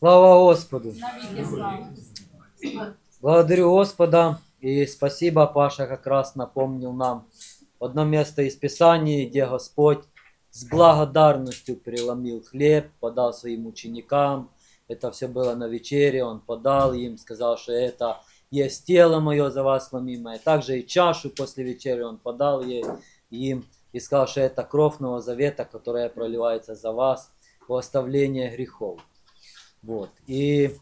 Слава Господу! Благодарю Господа и спасибо, Паша как раз напомнил нам одно место из Писания, где Господь с благодарностью переломил хлеб, подал своим ученикам. Это все было на вечере, Он подал им, сказал, что это есть тело мое за вас ломимое. Также и чашу после вечери Он подал ей, им и сказал, что это кровь Нового Завета, которая проливается за вас во оставление грехов. Вот. И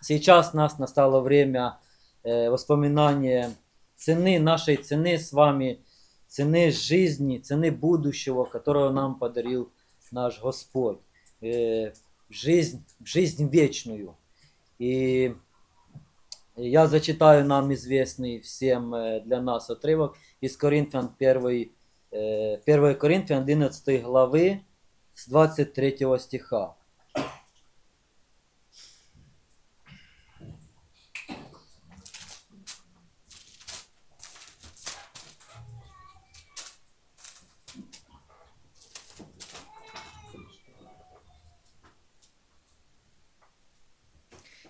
сейчас у нас настало время э, воспоминания цены, нашей цены с вами, цены жизни, цены будущего, которого нам подарил наш Господь. Э, жизнь, жизнь вечную. И я зачитаю нам известный всем э, для нас отрывок из Коринфян 1, э, 1 Коринфян 11 главы с 23 стиха.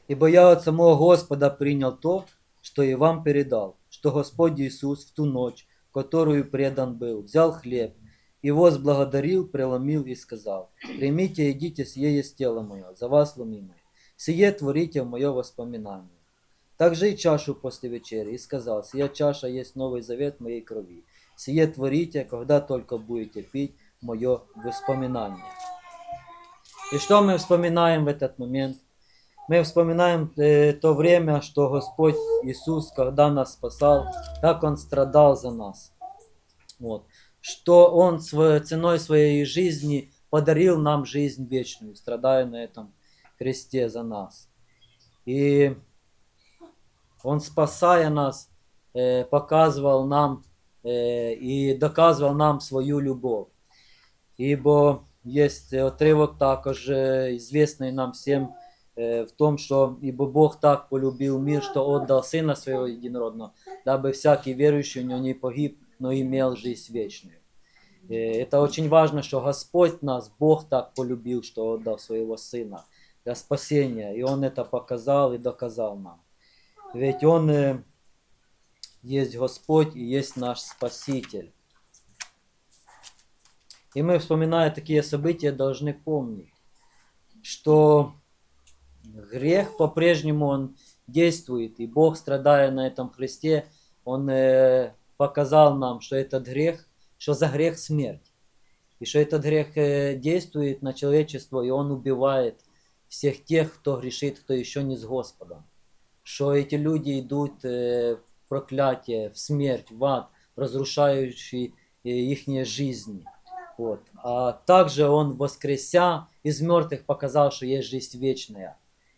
Ибо я от самого Господа принял то, что и вам передал, что Господь Иисус в ту ночь, которую предан был, взял хлеб, и возблагодарил, преломил и сказал, «Примите идите, сие есть тело мое, за вас ломимое, сие творите в мое воспоминание». Также и чашу после вечери, и сказал, «Сия чаша есть новый завет моей крови, сие творите, когда только будете пить мое воспоминание». И что мы вспоминаем в этот момент? Мы вспоминаем э, то время, что Господь Иисус, когда нас спасал, как Он страдал за нас. Вот. Что Он своей, ценой своей жизни подарил нам жизнь вечную, страдая на этом кресте за нас. И Он, спасая нас, э, показывал нам э, и доказывал нам свою любовь. Ибо есть отрывок також известный нам всем в том, что ибо Бог так полюбил мир, что отдал Сына Своего Единородного, дабы всякий верующий в Него не погиб, но имел жизнь вечную. Это очень важно, что Господь нас, Бог так полюбил, что отдал Своего Сына для спасения. И Он это показал и доказал нам. Ведь Он есть Господь и есть наш Спаситель. И мы, вспоминая такие события, должны помнить, что грех по-прежнему он действует, и Бог, страдая на этом кресте, он э, показал нам, что этот грех, что за грех смерть, и что этот грех э, действует на человечество, и он убивает всех тех, кто грешит, кто еще не с Господом. Что эти люди идут э, в проклятие, в смерть, в ад, разрушающий э, их жизни. Вот. А также Он, воскреся из мертвых, показал, что есть жизнь вечная.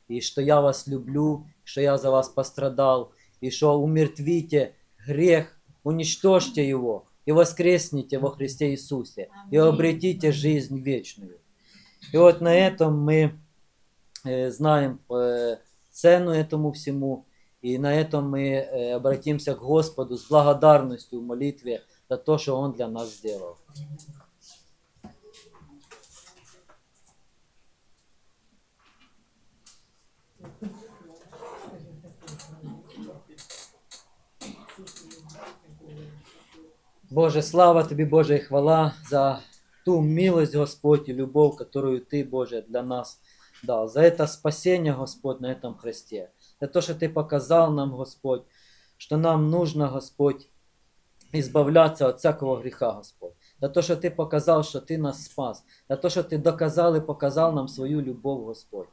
И что я вас люблю, что я за вас пострадал. И что умертвите грех, уничтожьте его и воскресните во Христе Иисусе. И обретите жизнь вечную. И вот на этом мы э, знаем э, цену этому всему. И на этом мы э, обратимся к Господу с благодарностью в молитве за то, что Он для нас сделал. Боже, слава Тобі, Боже, і хвала за ту милость, Господь, и любовь, которую Ты, Боже, для нас дал. За это спасение, Господь, на этом кресте. За то, что Ты показал нам, Господь, что нам нужно, Господь, избавляться от всякого греха, Господь. За то, что Ты показал, что Ты нас спас. За то, что Ты доказал и показал нам свою любовь, Господь.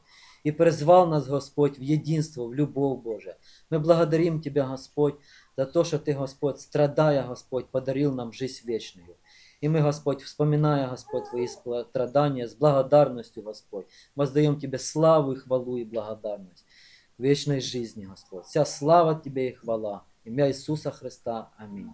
И призвал нас, Господь, в единство, в любовь, Боже. Мы благодарим Тебя, Господь, за то, что Ты, Господь, страдая, Господь, подарил нам жизнь вечную. И мы, Господь, вспоминая, Господь, Твои страдания с благодарностью, Господь, воздаем Тебе славу и хвалу и благодарность в вечной жизни, Господь. Вся слава Тебе и хвала. Имя Иисуса Христа. Аминь.